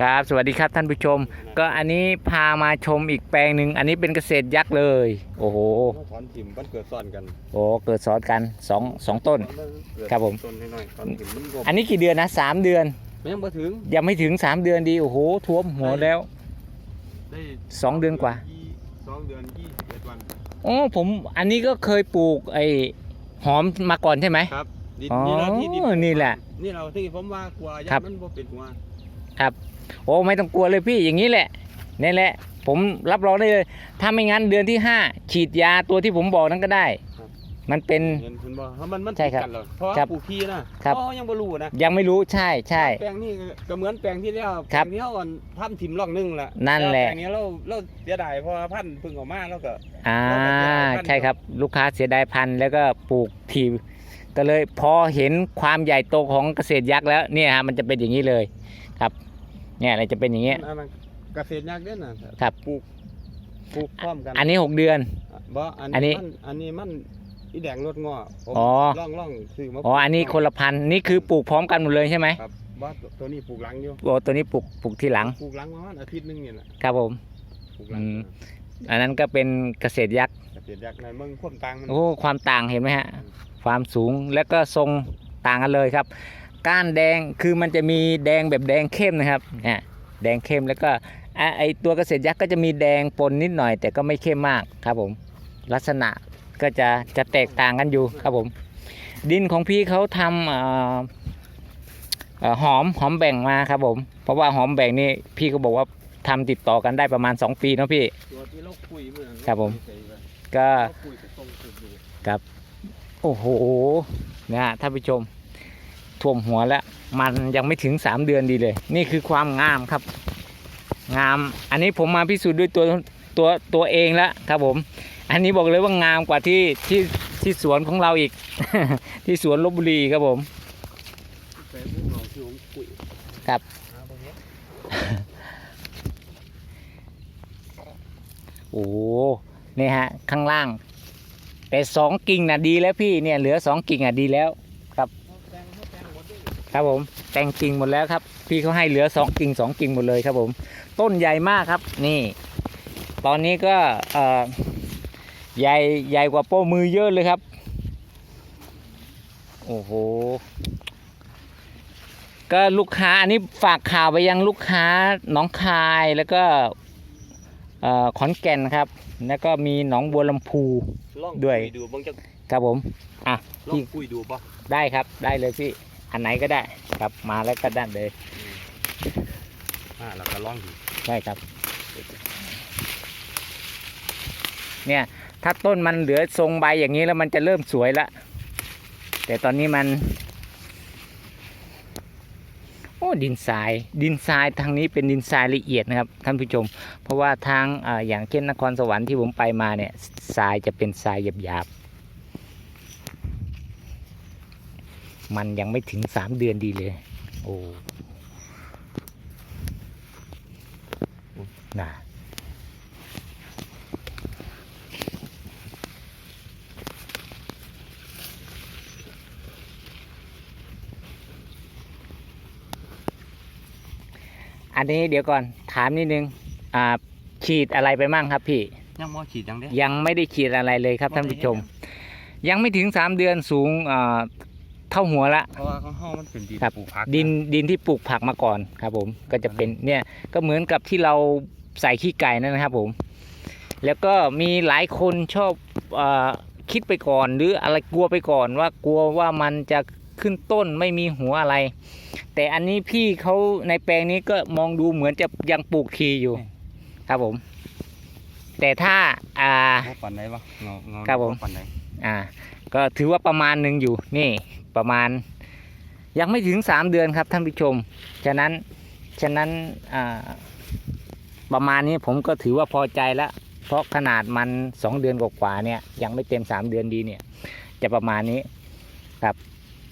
ครับ สวัสดีครับท่านผู้ชม ก็อันนี้พามาชมอีกแปลงหนึ่งอันนี้เป็นเกษตรยักษ์เลย โอ้โหสอนถิ่มมันเกิดสอนกันโอ้เกิดสอนกันสองสองต้น ครับผม ต้นน้อยๆสอนถิ่มมันรวมอันนี้กี่เดือนนะสามเดือนมันยังบ่ถึงยังไม่ถึงสามเดือนดี โอ้โหท่วมหัวแล้วได้สองเดือนกว่ายี่สองเดือนยี่สิบเอ็ดวันโอ้ผมอันนี้ก็เคยปลูกไอ้หอมมาก่อนใช่ไหมครับดินอ๋อนี่เราที่ดินี่แหละ นี่เราที่ผมว่ากลัวยัครับมันบ่เป็นหัวโอ้ไม่ต้องกลัวเลยพี่อย่างนี้แหละนี่แหละ ผมรับรองได้เลย ถ้าไม่งั้นเดือนที่ห้าฉีดยาตัวที่ผมบอกนั้นก็ได้ มันเป็นเห็นคุณบ่เพราะมันมันใช่ครับติดกันเหรอเพราะว่าครับปลูกที่นะครับเพราะยังบ่รู้นะยังไม่รู้ใช่ใช่แปลงนี้ก็เหมือนแปลงที่แล้วครับแปลงนี้เราอ่อนทำถิ่มร่องหนึงแหละนั่นแหละแปลงนี้เราเราเสียดายเพราะว่าพันธุ์เพึ่งออกมาแล้วก็อ่าเราก็จะได้พันธุ์ใช่ครับ ลูกค้าเสียดายพันธุ์แล้วก็ปลูกที ก็เลยพอเห็นความใหญ่โตของเกษตรยักษ์แล้วเนี่ยฮะมันจะเป็นอย่างนี้เลยครับ เนี่ยอะไรจะเป็นอย่างเงี้ยอันนั้นเกษตรยากเด่นน่ะครับ ปลูกปลูกพร้อมกันอันนี้หกเดือน บ่อันอันนี้ นี้มันอันนี้มันอีแดงรถงอผมอ๋อ ล่องล่องซื้อมาอ๋ออันนี้คนละพันธุ์นี่คือปลูกพร้อมกันหมดเลยใช่ไหมครับบ่ตัวนี้ปลูกหลังอยู่โอ้ตัวนี้ปลูกปลูกที่หลังปลูกหลังประมาณอาทิตย์หนึงนี่แหละครับผม ปลูกหลังอืม อันนั้นก็เป็นเกษตรยักษ์เกษตรยากในเมืองความต่างมันโอ้ความต่างเห็นไหมฮะความสูงแล้วก็ทรงต่างกันเลยครับ ก้านแดงคือมันจะมีแดงแบบแดงเข้มนะครับเนี่ยแดงเข้มแล้วก็อะไอตัวเกษตรยักษ์ก็จะมีแดงปนนิดหน่อย แต่ก็ไม่เข้มมากครับผมลักษณะก็จะจะแตกต่างกันอยู่ครับผม ดินของพี่เขาทำเอ่อเอ่อหอมหอมแบ่งมาครับผม เพราะว่าหอมแบ่งนี่พี่ก็บอกว่า ทำติดต่อกันได้ประมาณ 2 ปีเนาะพี่ ตัวที่เราคุยเมื่อนั้นครับผมเาคุยไปก็เราคุยไปตรงจุดอยู่โอ้โหนะฮะท่านผู้ชมท่วมหัวแล้ว มันยังไม่ถึง 3 เดือนดีเลย นี่คือความงามครับ งาม อันนี้ผมมาพิสูจน์ด้วยตัวตัวตัวเองแล้วครับผม อันนี้บอกเลยว่างามกว่าที่ที่ที่สวนของเราอีก ที่สวนลบบุรีครับผม แต่พวกเราที่ผมคุยครับ หาบ่เห็น โอ้โหนี่ฮะข้างล่าง แต่สองกิ่งน่ะดีแล้วพี่เนี่ยเหลือสองกิ่งอะดีแล้วเขาแต่งเขาแต่งหมดเลยครับผมแต่งกิ่งหมดแล้วครับ พี่เขาให้เหลือสองกิ่งสองกิ่งหมดเลยครับผม ต้นใหญ่มากครับ นี่ ตอนนี้ก็ใหญ่ใหญ่กว่าโป้มือเยอะเลยครับ โอ้โหก็ลูกค้าอันนี้ฝากข่าวไปยังลูกค้าหนองคายแล้วก็ ขอนแก่นครับ แล้วก็มีหนองบัวลำพูลองด้วยคุดูบางจะครับผมลองคุยดูป่ะได้ครับได้เลยพี่อันไหนก็ได้ครับมาแล้วก็ได้เลยอ่าเราก็ลองดูใช่ครับ เนี่ยถ้าต้นมันเหลือทรงใบอย่างนี้แล้วมันจะเริ่มสวยละแต่ตอนนี้มันโอ้ดินทราย ดินทรายทางนี้เป็นดินทรายละเอียดนะครับท่านผู้ชม เพราะว่าทางออย่างเช่นนครสวรรค์ที่ผมไปมาเนี่ยทรายจะเป็นทรายหยาบๆมันยังไม่ถึงสามเดือนดีเลย โอ้น่ะ อันนี้เดี๋ยวก่อนถามนิดนึงอ่าฉีดอะไรไปมั่งครับพี่ ยังมอฉีดยังเด้ยังไม่ได้ฉีดอะไรเลยครับท่านผู้ชม ยังไม่ถึงสามเดือนสูงอ่าเท่าหัวละ เพราะว่าข้างห้องมันเป็นดินครับ ปลูกผักดินดินที่ปลูกผักมาก่อนครับ ผมก็จะเป็นเนี่ยก็เหมือนกับที่เราใส่ขี้ไก่นั่นนะครับ ผม แล้วก็มีหลายคนชอบอาคิดไปก่อน หรืออะไรกลัวไปก่อนว่ากลัวว่ามันจะ ขึ้นต้นไม่มีหัวอะไร แต่อันนี้พี่เขาในแปลงนี้ก็มองดูเหมือนจะยังปลูกทีอยู่ ครับผม แต่ถ้าอ่างอปันไหนวะงองอครับผมงอปันไหนอ่า ก็ถือว่าประมาณหนึ่งอยู่นี่ประมาณ ยังไม่ถึงสามเดือนครับท่านผู้ชม ฉะนั้นฉะนั้นอ่าประมาณนี้ผมก็ถือว่าพอใจแล้วเพราะขนาดมันสองเดือนกว่าๆเนี่ยยังไม่เต็มสามเดือนดีเนี่ย จะประมาณนี้ครับ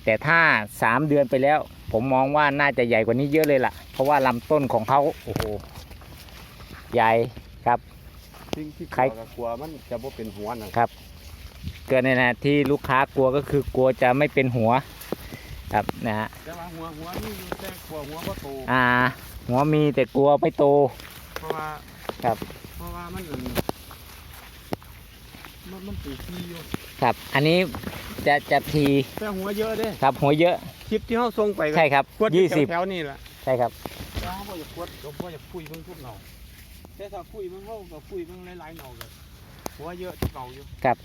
แต่ถ้าสามเดือนไปแล้ว ผมมองว่าน่าจะใหญ่กว่านี้เยอะเลยล่ะ เพราะว่าลำต้นของเขาโอ้โหใหญ่ครับสิ่งที่ใครกลัวก็กลัวมันจะบ่เป็นหัวน่ะเกิดในนะที่ลูกค้ากลัวก็คือกลัวจะไม่เป็นหัว ครับนะฮะแต่ว่าหัวหัวนี่อยู่แต่กลัวหัวบ่โตอ่า หัวมีแต่กลัวไม่โตเพราะว่าครับ เพราะว่ามันอัน มันมันปลูกที่อยู่ครับ อันนี้จะจะทีแต่หัวเยอะเด้ครับหัวเยอะคลิปที่เฮาส่งไปก็ใช่ครับกวดยี่สิบแถวๆนี่แหละใช่ครับแต่เฮาบ่อยากกวดเราบ่อยากคุยเพิ่นทุกเนาแต่ถ้าคุยมันเฮาก็คุยเพิ่นหลายๆเนาก็หัวเยอะที่เก่าอยู่ครับ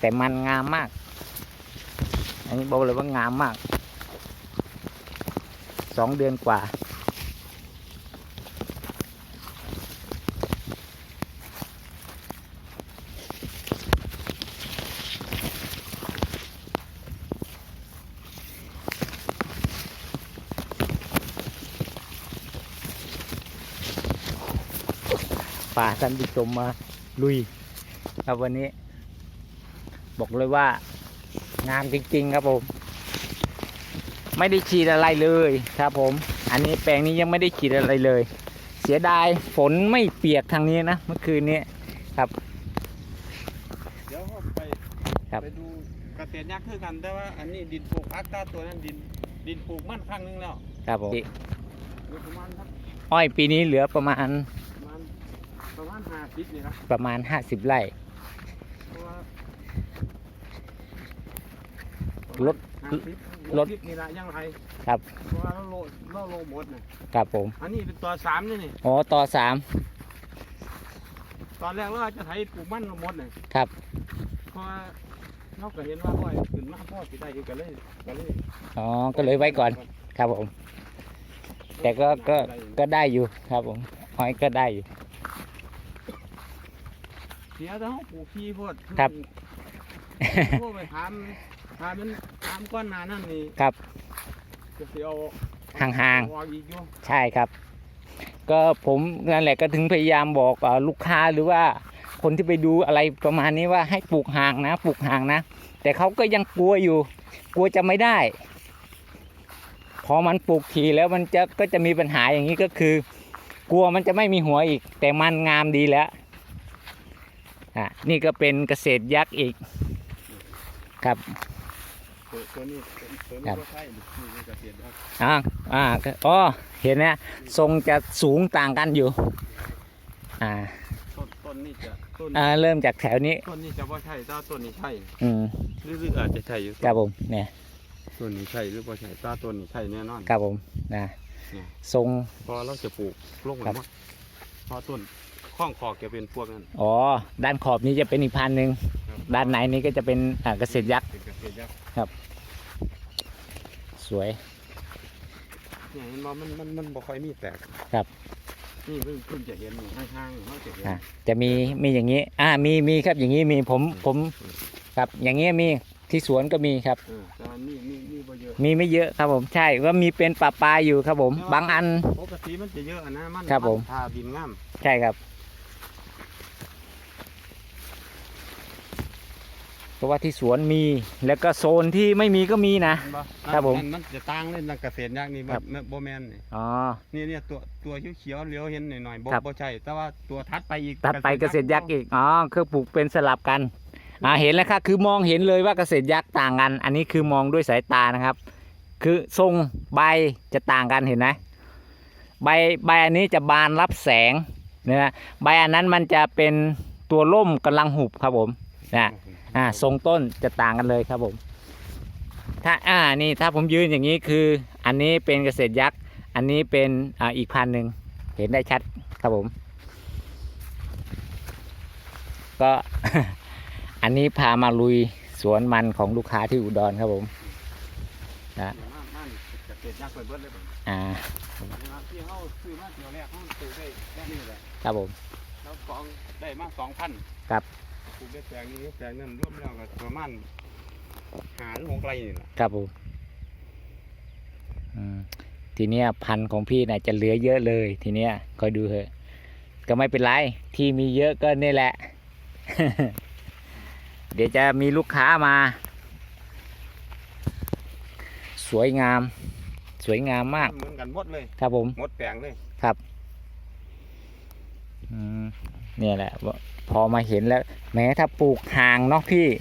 แต่มันงามมาก อันนี้บอกเลยว่างามมากส องเดือนกว่า ป่าท่านผู้ชมมาลุย ครับวันนี้ บอกเลยว่างามจริง ๆ ครับผม ไม่ได้ฉีดอะไรเลยครับผม อันนี้แปลงนี้ยังไม่ได้ฉีดอะไรเลย เสียดายฝนไม่เปียกทางนี้นะเมื่อคืนนี้เดี๋ยวเฮาไปครับ ไปดูเกษตรยักษ์คือกันแต่ว่าอันนี้ดินปลูกอัตราตัวนั้นดินดินปลูกมันครั้งหนึงแล้วครับผมอยู่ประมาณครับอ้อยปีนี้เหลือประมาณประมาณประมาณ50นี่ครับประมาณ 50 ไร่ เพราะว่าลด ห้าสิบ ลดหกสิบนี่ละยังไรครับเพราะว่าเราโลเราโลหมดน่ะครับผม อันนี้เป็นตัวสามนี่นี่อ๋อต่อสามตอนแรกเราจะไถปลูกมันหมดน่ะครับ เพราะว่าเราก็เห็นว่าอ้อยขึ้นมาพ่อสิได้อยู่ก็เลยก็เลยอ๋อ ก็เลยไว้ก่อน ครับผม แต่ก็ ก็ ก็ได้อยู่ครับผมอ้อยก็ได้อยู่ เสียแต่เขาปลูกขี้โพดครับพวกไปถาม ถามมันถามก้อนหนานั่นนี่ครับ จะเสียเอาห่างๆเอออกอีกอยู่ใช่ครับ ก็ผมนั่นแหละก็ถึงพยายามบอกเอ่อลูกค้าหรือว่าคนที่ไปดูอะไรประมาณนี้ว่าให้ปลูกห่างนะปลูกห่างนะ แต่เขาก็ยังกลัวอยู่ กลัวจะไม่ได้ พอมันปลูกทีแล้วมันจะก็จะมีปัญหาอย่างนี้ก็คือ กลัวมันจะไม่มีหัวอีก แต่มันงามดีแล้วอะนี่ก็เป็นเกษตรยักษ์อีกครับ ตัวตัวนี้ตัวครันี้บก็ใช่นี่นี่ก็เสียดครับอ่าอ่าก็อ๋อเห็นนะทรงจะสูงต่างกันอยู่ อ่าต้นต้นนี้จะต้นอ่าเริ่มจากแถวนี้ต้นนี้จะว่าใช่ถ้าต้นนี้ใช่อืมหรือหรืออาจจะใช่อยู่ครับผมเนี่ยต้นนี้ใช่หรือว่าใช่ถ้าต้นนี้ใช่แน่นอนครับผมนะเนี่ยทรงเพอเราจะปลูกลงครัมาบเพอต้น ข้องคอกจะเป็นพวกนั้น อ๋อ ด้านขอบนี้จะเป็นอีกพันหนึ่ง ครับ ด้านในนี้ก็จะเป็นอ่าเกษตรยักษ์ เป็นเกษตรยักษ์สวย เนี่ยเห็นบ่มันมันมันบ่ค่อยมีแตกครับ นี่เพิ่งเพิ่งจะเห็นนี่ห่างๆเขาจะเห็น อ่าจะมีมีอย่างนี้ อ่ามีมีครับอย่างนี้มีผมผมครับอย่างนี้มีที่สวนก็มีครับ เออแต่ว่านี่นี่นี่บ่เยอะ มีไม่เยอะครับผมใช่ว่ามีเป็นปลาปลายอยู่ครับผม บางอัน ปกติมันจะเยอะอะนะมันครับผมนทาดินงามใช่ครับ เพราะว่าที่สวนมีแล้วก็โซนที่ไม่มีก็มีนะเห็นบ่ครับผมนมันจะต่างเลยนักเกษตรยักษ์นี่บ่ครับแม่บ่แม่นนี่อ๋อนี่เนี่ยตัวตัวเขียวๆเหลียวเห็นหน่อยๆบ่ครับบ่ใช่แต่ว่าตัวทัดไปอีกตัดไปเกษตรยักษ์อีกอ๋อคือปลูกเป็นสลับกันอ่าเห็นแล้วครับคือมองเห็นเลยว่าเกษตรยักษ์ต่างกัน อันนี้คือมองด้วยสายตานะครับ คือทรงใบจะต่างกันเห็นไหมใบใบอันนี้จะบานรับแสงนะใบอันนั้นมันจะเป็นตัวล่มกำลังหุบครับผมนะ อ่าทรงต้นจะต่างกันเลยครับผมถ้าอ่านี่ถ้าผมยืนอย่างนี้คือ อันนี้เป็นเกษตรยักษ์ อันนี้เป็นอ่าอีกพันหนึ่งเห็นได้ชัดครับผม ก็อันนี้พามาลุยสวนมันของลูกค้าที่อุดรครับผมบ้านบ้านเกษตรยักษ์ไปเบิดเลยบัดอ่านะครับที่เฮาซื้อมาเที่ยวแรกเฮาซื้อได้แค่นี้แหละครับผม แล้วกองได้มา2,000ครับ ปลูกได้แปลงนี้แปลงนั้นรวมแล้วก็ประมาณหาหรือหกไร่นี่ล่ะครับผมอืมทีเนี้ยพันธุ์ของพี่น่ะจะเหลือเยอะเลย ทีเนี้ยคอยดูเถอะ ก็ไม่เป็นไร ที่มีเยอะก็นี่แหละ เดี๋ยวจะมีลูกค้ามา สวยงาม สวยงามมาก เหมือนกันหมดเลยครับผม หมดแปลงเลยอืมเนี่ยแหละว่า พอมาเห็นแล้วแม้ถ้าปลูกห่างเนาะพี่